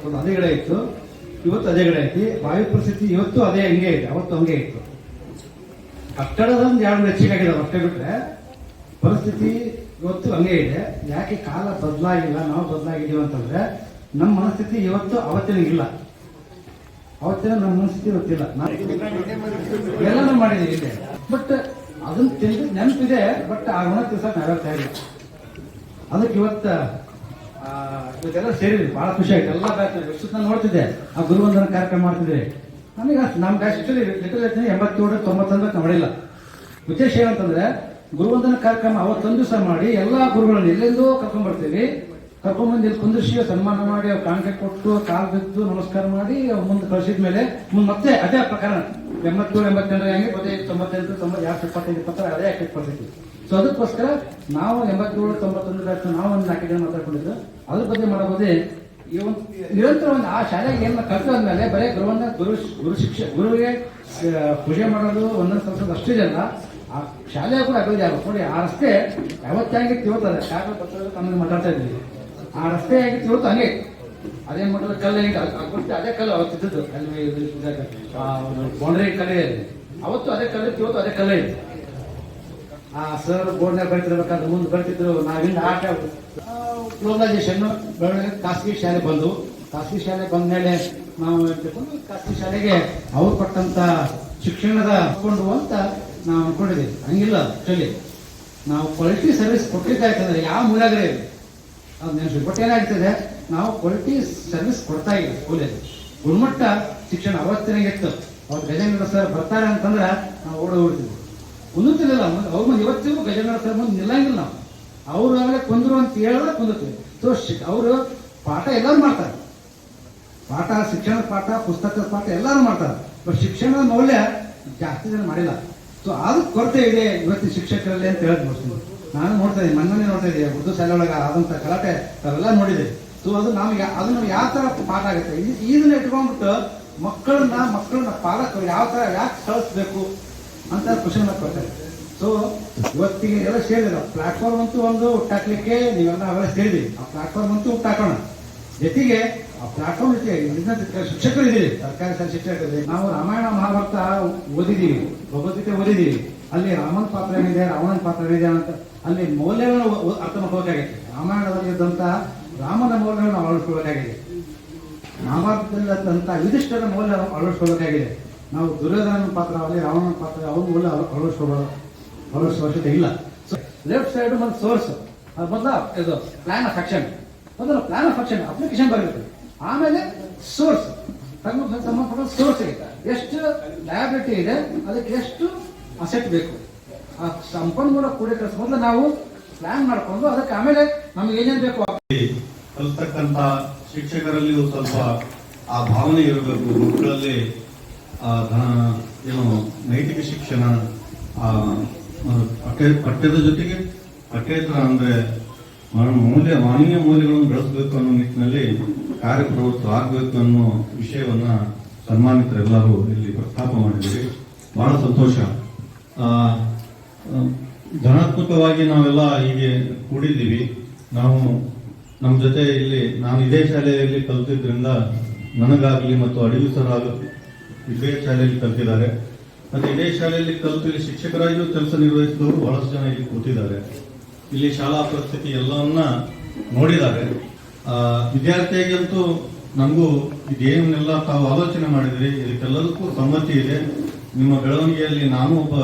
ಅವತ್ತೊಂದು ಅದೇ ಗಿಡ ಇತ್ತು. ಇವತ್ತು ಅದೇ ಗಿಡ ಐತಿ. ವಾಯು ಪರಿಸ್ಥಿತಿ ಇವತ್ತು ಅದೇ ಹಂಗೆ ಇದೆ. ಅವತ್ತು ಹಂಗೆ ಇತ್ತು. ಕಟ್ಟಡದ ಒಂದು ಎರಡು ಹೆಚ್ಚಿಗೆ ಆಗಿದೆ ಅಷ್ಟೇ ಬಿಟ್ರೆ ಪರಿಸ್ಥಿತಿ ಇವತ್ತು ಹಂಗೆ ಇದೆ. ಯಾಕೆ ಕಾಲ ಬದಲಾಗಿಲ್ಲ? ನಾವು ಬದಲಾಗಿದ್ದೀವಿ ಅಂತಂದ್ರೆ ನಮ್ಮ ಮನಸ್ಥಿತಿ ಇವತ್ತು ಅವತ್ತಿನ ಇಲ್ಲ. ಅವತ್ತಿನ ನಮ್ಮ ಮನಸ್ಥಿತಿ ಇವತ್ತಿಲ್ಲ. ಎಲ್ಲನೂ ಮಾಡಿದ್ದೀವಿ ಇದೆ. ಬಟ್ ಅದನ್ನ ತಿಂದು ನೆನಪಿದೆ. ಬಟ್ ಆ ಗುಣ ತಿಳ್ಸಕ್ ನಾವ್ಯಾವ ಇಲ್ಲ ಅದಕ್ಕೆ ಇವತ್ತ ಇವತ್ತೆಲ್ಲ ಸೇರಿದ್ವಿ. ಬಹಳ ಖುಷಿ ಆಯ್ತು. ಎಲ್ಲ ಬ್ಯಾಚ್ ಎಷ್ಟು ನಾನು ನೋಡ್ತಿದ್ದೆ. ಆ ಗುರುವಂದನ ಕಾರ್ಯಕ್ರಮ ಮಾಡ್ತಿದ್ದೆ. ನಮಗೆ ನಮ್ಮ ಆಕ್ಚುಲಿ ಲಿಟಲ್ ಎತ್ತೀನಿ ಎಂಬತ್ತೇಳು ತೊಂಬತ್ತೊಂದು ನಾವು ಮಾಡಿಲ್ಲ. ಉದ್ದೇಶ ಏನಂತಂದ್ರೆ ಗುರುವಂದನ ಕಾರ್ಯಕ್ರಮ ಅವತ್ತೊಂದು ಸಹ ಮಾಡಿ ಎಲ್ಲಾ ಗುರುಗಳನ್ನ ಎಲ್ಲೆಲ್ಲೋ ಕರ್ಕೊಂಡ್ ಬರ್ತೀವಿ. ಕರ್ಕೊಂಡ್ಬಂದು ಇಲ್ಲಿ ಕುಂದಿರ್ಸಿ ಸನ್ಮಾನ ಮಾಡಿ, ಅವ್ರು ಕಾಣಿಕೆ ಕೊಟ್ಟು ಕಾಲು ಬಿದ್ದು ನಮಸ್ಕಾರ ಮಾಡಿ ಮುಂದೆ ಕಳಿಸಿದ ಮೇಲೆ ಮುಂದೆ ಮತ್ತೆ ಅದೇ ಪ್ರಕಾರ ಎಂಬತ್ತೇಳು ಎಂಬತ್ತೆಂಟರ ಹೆಂಗೆ ಮತ್ತೆ ತೊಂಬತ್ತೆಂಟು, ತೊಂಬತ್ತು ಎರಡು ಇಪ್ಪತ್ತೈದು ಇಪ್ಪತ್ತರ ಅದೇ ಆಕ್ಟಿವ್ ಪರಿಸ್ಥಿತಿ ಸೊ ಅದಕ್ಕೋಸ್ಕರ ನಾವು ಎಂಬತ್ತೇಳು ತೊಂಬತ್ತೊಂದು ಬ್ಯಾಚ್ ನಾವು ಒಂದು ನಾಲ್ಕು ಮಾತಾಡ್ಕೊಂಡಿದ್ದು ಅದ್ರ ಬಗ್ಗೆ ಮಾಡಬಹುದೇ? ಈ ಒಂದು ನಿರಂತರ ಒಂದು ಆ ಶಾಲೆಗೆ ಏನ್ ಕಲ್ತಾದ್ಮೇಲೆ ಬರೀ ಗುರುವನ್ನ ಗುರು ಗುರು ಶಿಕ್ಷೆ ಗುರುವಿಗೆ ಪೂಜೆ ಮಾಡೋದು ಒಂದೊಂದು ಸಂಸ್ಥೆ ಅಷ್ಟೇ ಜನ ಆ ಶಾಲೆ ಕೂಡ ಅಭಿವೃದ್ಧಿ ಆಗಬೇಕು ನೋಡಿ, ಆ ರಸ್ತೆ ಯಾವತ್ತಾಗಿ ತಿಳ್ತದೆ ಶಾಲೆ ಪತ್ರ ಮಾತಾಡ್ತಾ ಇದ್ದೀವಿ. ಆ ರಸ್ತೆ ಆಗಿ ತಿಳ್ತು ಹಂಗೆ. ಅದೇನ್ ಮಾಡೋದು ಕಲ್ಲು ಹೆಂಗೆ ಕೊಟ್ಟು ಅದ್ ಅದೇ ಕಲ್ಲು ಅವತ್ತಿದ್ದು ಅಲ್ಲಿ ಬೌಂಡ್ರಿ ಕಲೆ ಇದೆ. ಅವತ್ತು ಅದೇ ಕಲ್ಲು ಇವತ್ತು ಅದೇ ಕಲ್ಲು ಇದೆ. ಆ ಸರ್ ಬೋರ್ಡ್ನಾಗ ಬರ್ತಿರ್ಬೇಕಾದ್ರೆ ಮುಂದೆ ಬರ್ತಿದ್ರು ನಾವಿಂದ ಆಟ ಗ್ಲೋಬಲೈಸೇಷನ್ ಬೆಳಗ್ಗೆ ಖಾಸಗಿ ಶಾಲೆ ಬಂದು. ಖಾಸಗಿ ಶಾಲೆ ಬಂದ ಮೇಲೆ ನಾವು ಏನ್ ಖಾಸಗಿ ಶಾಲೆಗೆ ಅವ್ರು ಕೊಟ್ಟಂತ ಶಿಕ್ಷಣದ ಕೊಂಡು ಅಂತ ನಾವು ಅನ್ಕೊಂಡಿದ್ದೀವಿ. ಹಂಗಿಲ್ಲ ಆಕ್ಚುಲಿ. ನಾವು ಕ್ವಾಲಿಟಿ ಸರ್ವಿಸ್ ಕೊಟ್ಟಿದ್ದಾಯ್ತಂದ್ರೆ ಯಾವ ಮೂಲಾಗ್ರೆ ಅದು ನೆನಪು ಬಟ್ ಏನಾಗ್ತದೆ ನಾವು ಕ್ವಾಲಿಟಿ ಸರ್ವಿಸ್ ಕೊಡ್ತಾ ಇಲ್ಲ ಸ್ಕೂಲಲ್ಲಿ. ಗುಣಮಟ್ಟ ಶಿಕ್ಷಣ ಅವತ್ತಿನಾಗಿತ್ತು ಅವ್ರು ಗಜೇಂದ್ರ ಸರ್ ಬರ್ತಾರೆ ಅಂತಂದ್ರೆ ನಾವು ಓಡ ಓಡ್ತೀವಿ ಕುಂದುತ್ತಿಲ್ಲ ಅವ್ರ ಮುಂದೆ ಇವತ್ತಿಗೂ ಗಜೇಂದ್ರ ಸರ್ ಮುಂದೆ ನಿಲ್ಲಂಗಿಲ್ಲ ನಾವು. ಅವ್ರು ಆಗಲೇ ಕುಂದ್ರು ಅಂತ ಹೇಳಿದ್ರೆ ಕುಂದುತ್ತೀವಿ. ಸೊ ಅವರು ಪಾಠ ಎಲ್ಲರೂ ಮಾಡ್ತಾರೆ. ಪಾಠ ಶಿಕ್ಷಣದ ಪಾಠ ಪುಸ್ತಕದ ಪಾಠ ಎಲ್ಲರೂ ಮಾಡ್ತಾರೆ. ಬಟ್ ಶಿಕ್ಷಣದ ಮೌಲ್ಯ ಜಾಸ್ತಿ ಜನ ಮಾಡಿಲ್ಲ. ಸೊ ಅದು ಕೊರತೆ ಇದೆ ಇವತ್ತಿನ ಶಿಕ್ಷಕರಲ್ಲಿ ಅಂತ ಹೇಳಿ ನಾನು ನೋಡ್ತಾ ಇದ್ದೀನಿ ಮನ್ನೇ ನೋಡ್ತಾ ಇದ್ದೀನಿ, ಉರ್ದು ಶಾಲೆ ಒಳಗೆ ಆದಂತ ಗಲಾಟೆ ಅವೆಲ್ಲ ನೋಡಿದೆ ಸೊ ಅದು ನಮ್ಗೆ ಅದು ನಮ್ಗೆ ಯಾವ ತರ ಪಾಠ ಆಗುತ್ತೆ? ಇದ್- ಇದನ್ನ ಇಟ್ಕೊಂಡ್ಬಿಟ್ಟು ಮಕ್ಕಳನ್ನ ಮಕ್ಕಳನ್ನ ಪಾಲಕರು ಯಾವ ತರ ಯಾಕೆ ಕಳಿಸ್ಬೇಕು ಅಂತ ಕ್ವಶನ್ ಕೊಡ್ತಾರೆ. ಸೊ ಇವತ್ತಿಗೆ ಎಲ್ಲ ಸೇರಿದ್ರು ಪ್ಲಾಟ್ಫಾರ್ಮ್ ಅಂತೂ ಒಂದು ಹುಟ್ಟಾಕ್ಲಿಕ್ಕೆ ನೀವೆಲ್ಲ ಅವೆಲ್ಲ ಸೇರಿದ್ರಿ ಆ ಪ್ಲಾಟ್ಫಾರ್ಮ್ ಅಂತೂ ಹುಟ್ಟಾಕೋಣ ಜೊತೆಗೆ ಆ ಪ್ಲಾಟ್ಫಾರ್ಮ್ ಜೊತೆ ಶಿಕ್ಷಕರು ಇದ್ದೀವಿ ಸರ್ಕಾರಿ ಶಾಲೆ ಇದೆ ನಾವು ರಾಮಾಯಣ ಮಹಾಭಾರತ ಓದಿದ್ದೀವಿ. ಭಗವದ್ಗೀತೆ ಓದಿದ್ದೀವಿ. ಅಲ್ಲಿ ರಾಮನ ಪಾತ್ರ ಏನಿದೆ? ರಾವಣನ ಪಾತ್ರ ಏನಿದೆ ಅಂತ ಅಲ್ಲಿ ಮೌಲ್ಯಗಳು ಅರ್ಥ ಮಾಡ್ಕೋಬೇಕಾಗಿದೆ ರಾಮಾಯಣದಲ್ಲಿ ಇದ್ದಂತಹ ರಾಮನ ಮೌಲ್ಯವನ್ನು ನಾವು ಅಳವಡಿಸ್ಕೋಬೇಕಾಗಿದೆ ತಂಥ ಯುಧಿಷ್ಠರ ಮೌಲ್ಯ ಅಳವಡಿಸಬೇಕಾಗಿದೆ ನಾವು ದುರ್ಯೋಧನ ಪಾತ್ರ ಆಗಲಿ, ರಾವಣನ ಪಾತ್ರ ಅವ್ರ ಮೌಲ್ಯ ಅಳವಡಿಸ್ಕೋಬೋದು ಅಳವಡಿಸುವ ಅವಶ್ಯಕತೆ ಇಲ್ಲ. ಲೆಫ್ಟ್ ಸೈಡ್ ಮತ್ತು ಸೋರ್ಸ್ ಅದು ಮೊದಲ ಇದು ಪ್ಲಾನ್ ಆಫ್ ಆಕ್ಷನ್ ಮೊದಲು ಪ್ಲಾನ್ ಆಫ್ ಆಕ್ಷನ್ ಅಪ್ಲಿಕೇಶನ್ ಬರುತ್ತೆ ಆಮೇಲೆ ಸೋರ್ಸ್ ಸಂಬಂಧಪಟ್ಟ ಸೋರ್ಸ್ ಇದೆ ಎಷ್ಟು ಲಯಾಬಿಲಿಟಿ ಇದೆ, ಅದಕ್ಕೆ ಎಷ್ಟು ಅಸೆಟ್ ಬೇಕು. ಆ ಸಂಪನ್ಮೂಲ ಕೂಡೀಕರಿಸ ಮೊದಲು ನಾವು ಪ್ಲಾನ್ ಮಾಡಿಕೊಂಡು ಅದಕ್ಕೆ ಆಮೇಲೆ ನಮ್ಗೆ ಏನೇನು ಬೇಕು? ಕಲಿಸ್ತಕ್ಕಂತ ಶಿಕ್ಷಕರಲ್ಲಿಯೂ ಸ್ವಲ್ಪ ಆ ಭಾವನೆ ಇರಬೇಕು. ಮಕ್ಕಳಲ್ಲಿ ಏನು, ನೈತಿಕ ಶಿಕ್ಷಣ ಪಠ್ಯ, ಪಠ್ಯದ ಜೊತೆಗೆ ಪಠ್ಯೇತರ ಅಂದ್ರೆ ಮೌಲ್ಯ, ಮಾನವೀಯ ಮೌಲ್ಯಗಳನ್ನು ಬೆಳೆಸಬೇಕು ಅನ್ನೋ ನಿಟ್ಟಿನಲ್ಲಿ ಕಾರ್ಯಪ್ರವೃತ್ತ ಆಗಬೇಕು ಅನ್ನೋ ವಿಷಯವನ್ನ ಸನ್ಮಾನಿತರೆಲ್ಲರೂ ಇಲ್ಲಿ ಪ್ರಸ್ತಾಪ ಮಾಡಿದ್ದೀವಿ ಬಹಳ ಸಂತೋಷ. ಧನಾತ್ಮಕವಾಗಿ ನಾವೆಲ್ಲ ಹೀಗೆ ಕೂಡಿದ್ದೀವಿ. ನಾವು ನಮ್ಮ ಜೊತೆ ಇಲ್ಲಿ, ನಾನು ಇದೇ ಶಾಲೆಯಲ್ಲಿ ಕಲಿತಿದ್ರಿಂದ ನನಗಾಗಲಿ ಮತ್ತು ಅಡವಿ ಸರ್ ಇದೇ ಶಾಲೆಯಲ್ಲಿ ಕಲ್ತಿದ್ದಾರೆ. ಮತ್ತು ಇದೇ ಶಾಲೆಯಲ್ಲಿ ಕಲಿತು ಇಲ್ಲಿ ಶಿಕ್ಷಕರಾಗಿಯೂ ಕೆಲಸ ನಿರ್ವಹಿಸಿದವರು ಬಹಳಷ್ಟು ಜನ ಇಲ್ಲಿ ಕೂತಿದ್ದಾರೆ. ಇಲ್ಲಿ ಶಾಲಾ ಪರಿಸ್ಥಿತಿ ಎಲ್ಲವನ್ನ ನೋಡಿದ್ದಾರೆ. ವಿದ್ಯಾರ್ಥಿಯಾಗಂತೂ ನಮಗೂ ಇದೇನೆಲ್ಲ ತಾವು ಆಲೋಚನೆ ಮಾಡಿದ್ರಿ, ಇದಕ್ಕೆಲ್ಲದಕ್ಕೂ ಸಮ್ಮತಿ ಇದೆ. ನಿಮ್ಮ ಬೆಳವಣಿಗೆಯಲ್ಲಿ ನಾನು ಒಬ್ಬ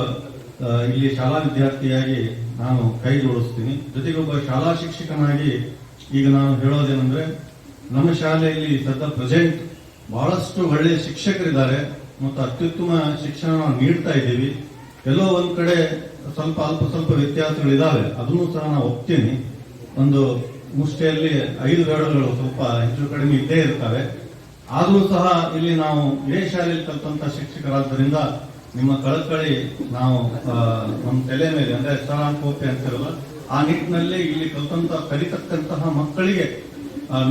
ಇಲ್ಲಿ ಶಾಲಾ ವಿದ್ಯಾರ್ಥಿಯಾಗಿ ನಾನು ಕೈ ಜೋಡಿಸ್ತೀನಿ. ಜೊತೆಗೆ ಒಬ್ಬ ಶಾಲಾ ಶಿಕ್ಷಕನಾಗಿ ಈಗ ನಾನು ಹೇಳೋದೇನೆಂದ್ರೆ, ನಮ್ಮ ಶಾಲೆಯಲ್ಲಿ ಸದ್ದ ಪ್ರೆಸೆಂಟ್ ಬಹಳಷ್ಟು ಒಳ್ಳೆಯ ಶಿಕ್ಷಕರಿದ್ದಾರೆ ಮತ್ತು ಅತ್ಯುತ್ತಮ ಶಿಕ್ಷಣ ನೀಡ್ತಾ ಇದ್ದೀವಿ. ಎಲ್ಲೋ ಒಂದು ಕಡೆ ಸ್ವಲ್ಪ ಅಲ್ಪ ಸ್ವಲ್ಪ ವ್ಯತ್ಯಾಸಗಳಿದ್ದಾವೆ ಅದನ್ನು ಸಹ ನಾನು ಒಪ್ತೀನಿ. ಒಂದು ಮುಷ್ಟಿಯಲ್ಲಿ ಐದು ಗಾಡುಗಳು ಸ್ವಲ್ಪ ಹೆಚ್ಚು ಕಡಿಮೆ ಇದ್ದೇ ಇರ್ತವೆ. ಆದರೂ ಸಹ ಇಲ್ಲಿ ನಾವು ಇದೇ ಶಾಲೆಯಲ್ಲಿ ಕಲ್ತಂತ ಶಿಕ್ಷಕರಾದ್ದರಿಂದ ನಿಮ್ಮ ಕಳಕಳಿ ನಾವು ನಮ್ಮ ತಲೆ ಮೇಲೆ, ಅಂದ್ರೆ ಅಂತ ಅಂತಿರಲ್ಲ ಆ ನಿಟ್ಟಿನಲ್ಲಿ ಇಲ್ಲಿ ಕಲಿತಂತ, ಕಲಿತಕ್ಕಂತಹ ಮಕ್ಕಳಿಗೆ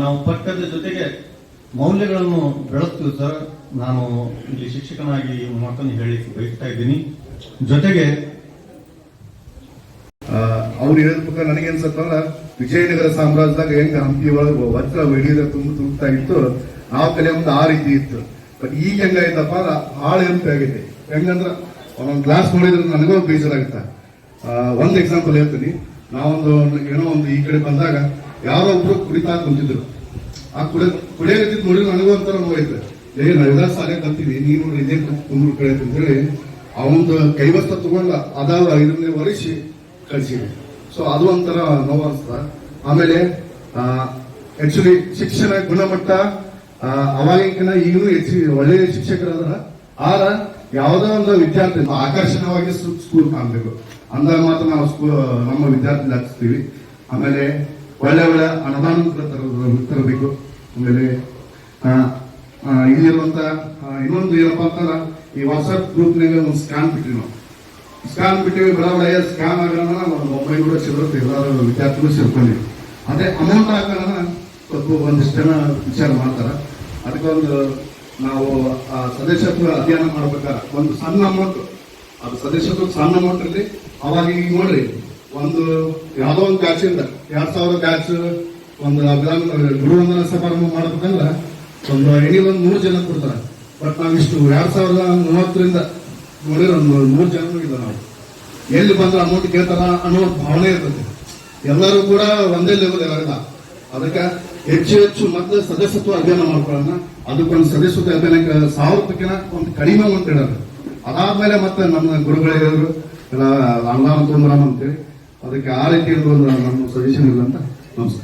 ನಾವು ಪಠ್ಯದ ಜೊತೆಗೆ ಮೌಲ್ಯಗಳನ್ನು ಬೆಳೆಸ್ತೀವಿ ಸರ್. ನಾನು ಇಲ್ಲಿ ಶಿಕ್ಷಕನಾಗಿ ಮಾತನ್ನು ಹೇಳಿ ಬಯಸ್ತಾ ಇದ್ದೀನಿ. ಜೊತೆಗೆ ಅವ್ರು ಹೇಳಿದ ಪ್ರಕಾರ ನನಗೆ ಅನ್ಸತ್ತಂದ್ರ ವಿಜಯನಗರ ಸಾಮ್ರಾಜ್ಯದಾಗ ಹೆಂಗ ಹಂಪಿ ಒಳಗ ವಜ್ರ ವೈಢ್ಯದ ತುಂಬ ತುಂಬುತ್ತಾ ಇತ್ತು ನಾವು ಕಲೆ ಒಂದು ಆ ರೀತಿ ಇತ್ತು. ಬಟ್ ಈಗ ಹೆಂಗಾಯ್ತಪ್ಪ ಅದ ಹಾಳು ಎಂಪಿ ಆಗೈತೆ. ಹೆಂಗಂದ್ರ ಒಂದೊಂದು ಕ್ಲಾಸ್ ನೋಡಿದ್ರೆ ನನಗೂ ಬೇಜಾರಾಗುತ್ತೆ. ಒಂದ್ ಎಕ್ಸಾಂಪಲ್ ಹೇಳ್ತೀನಿ. ನಾವೊಂದು ಏನೋ ಒಂದು ಈ ಕಡೆ ಬಂದಾಗ ಯಾರೋ ಒಬ್ರು ಕುಡಿತಾ ಕುಂತಿದ್ರು. ಆ ಕುಡ ಕುಡಿಯೋದಿದ್ದು ನೋಡಿ ನನಗೂ ಒಂಥರ ನೋವಾಯ್ತು ಏ ನಾವೆಲ್ಲ ಸಾಲೆ ಕಲ್ತೀವಿ ನೀನು ನೋಡಿ ಇದೇ ಕುಂದ್ರು ಕಡೆ ಅಂತೇಳಿ ಅವನದು ಕೈವಸ್ತ ತಗೊಂಡ ಅದಾವ ಇದನ್ನೇ ಒರೆಸಿ ಕಳಿಸಿದ್ವಿ ಸೊ ಅದು ಒಂಥರ ನೋವು ಅನಿಸ್ತದ ಆಮೇಲೆ ಆಕ್ಚುಲಿ ಶಿಕ್ಷಣ ಗುಣಮಟ್ಟ ಅವಾಗಿನ ಈಗಲೂ ಹೆಚ್ಚು ಒಳ್ಳೆಯ ಶಿಕ್ಷಕರಾದ್ರ. ಆರ ಯಾವುದೋ ಒಂದು ವಿದ್ಯಾರ್ಥಿ ಆಕರ್ಷಣವಾಗಿ ಸ್ಕೂ- ಸ್ಕೂಲ್ ಕಾಣಬೇಕು. ಅಂದಾಗ ಮಾತ್ರ ನಾವು ಸ್ಕೂಲ್ ನಮ್ಮ ವಿದ್ಯಾರ್ಥಿ ಹಾಕಿಸ್ತೀವಿ ಆಮೇಲೆ ಒಳ್ಳೆ ಒಳ್ಳೆ ಅನುದಾನ ತರಬೇಕು. ಆಮೇಲೆ ಇಲ್ಲಿರುವಂತ ಇನ್ನೊಂದು ಏನಪ್ಪ ಅಂತಂದ್ರೆ ಈ ವಾಟ್ಸಪ್ ಗ್ರೂಪ್ನಾಗ ಒಂದು ಸ್ಕ್ಯಾನ್ ಬಿಟ್ಟಿವಿ ನಾವು. ಸ್ಕ್ಯಾನ್ ಬಿಟ್ಟಿವಿ ಒಳ್ಳೆಯ ಸ್ಕ್ಯಾನ್ ಆಗೋಣ ಒಂದು ಒಂಬೈನೂರ ಸಿಗುತ್ತೆ ಎಲ್ಲರೂ ವಿದ್ಯಾರ್ಥಿಗಳು ಸೇರ್ಕೊಂಡಿವಿ. ಅದೇ ಅಮೌಂಟ್ ಹಾಕೋಣ ಸ್ವಲ್ಪ ಒಂದಿಷ್ಟು ಜನ ವಿಚಾರ ಮಾಡ್ತಾರೆ. ಅದಕ್ಕೊಂದು ನಾವು, ಆ, ಸದಸ್ಯತ್ವ ಅಧ್ಯಯನ ಮಾಡ್ಬೇಕಾದ್ರೆ ಒಂದು ಸಣ್ಣ ಅಮೌಂಟ್ ಅದು ಸದಸ್ಯತ್ವ ಸಣ್ಣ ಮಟ್ಟದಲ್ಲಿ ಅವಾಗ ಈಗ ನೋಡ್ರಿ, ಒಂದು ಯಾವುದೋ ಒಂದು ಬ್ಯಾಚಿಂದ ಎರಡ್ ಸಾವಿರ ಬ್ಯಾಚ್ ಒಂದು ಅಭಿಯಾನ ಗುರುವಂದನ ಸಮಾರಂಭ ಮಾಡ್ಬೇಕಂದ್ರ ಒಂದು ಐನೂರ ಒಂದು ನೂರು ಜನ ಕೊಡ್ತಾರೆ. ಬಟ್ ನಾವಿಷ್ಟು ಎರಡ್ ಸಾವಿರದ ಮೂವತ್ತರಿಂದ ನೋಡಿದ್ರೆ ಒಂದು ನೂರು ಜನ ಇಲ್ಲ ನಾವು. ಎಲ್ಲಿ ಬಂದ್ರೆ ಅಮೌಂಟ್ ಕೇಳ್ತಾರ ಅನ್ನೋ ಭಾವನೆ ಇರ್ತದೆ. ಎಲ್ಲರೂ ಕೂಡ ಒಂದೇ ಲೆವೆಲ್ ಇರೋದಿಲ್ಲ ಅದಕ್ಕೆ ಹೆಚ್ಚು ಹೆಚ್ಚು ಮತ್ತೆ ಸದಸ್ಯತ್ವ ಅಭಿಯಾನ ಮಾಡ್ಕೊಳ್ಳೋಣ. ಅದಕ್ಕೊಂದು ಸದಸ್ಯತ್ವ ಅಭಿಯಾನಕ್ಕೆ ಸಾವಿರ ಒಂದು ಕಡಿಮೆ ಅಮೌಂಟ್ ಇಡೋದು ಅದಾದ್ಮೇಲೆ ಮತ್ತೆ ನಮ್ಮ ಗುರುಗಳು ಎಲ್ಲ ಅನುದಾನ ತುಂಬ ಅಂತೇಳಿ, ಅದಕ್ಕೆ ಆ ರೀತಿ ಒಂದು ನಮ್ಮ ಸಜೆಷನ್ ಇಲ್ಲ ಅಂತ ನಮಸ್ಕಾರ.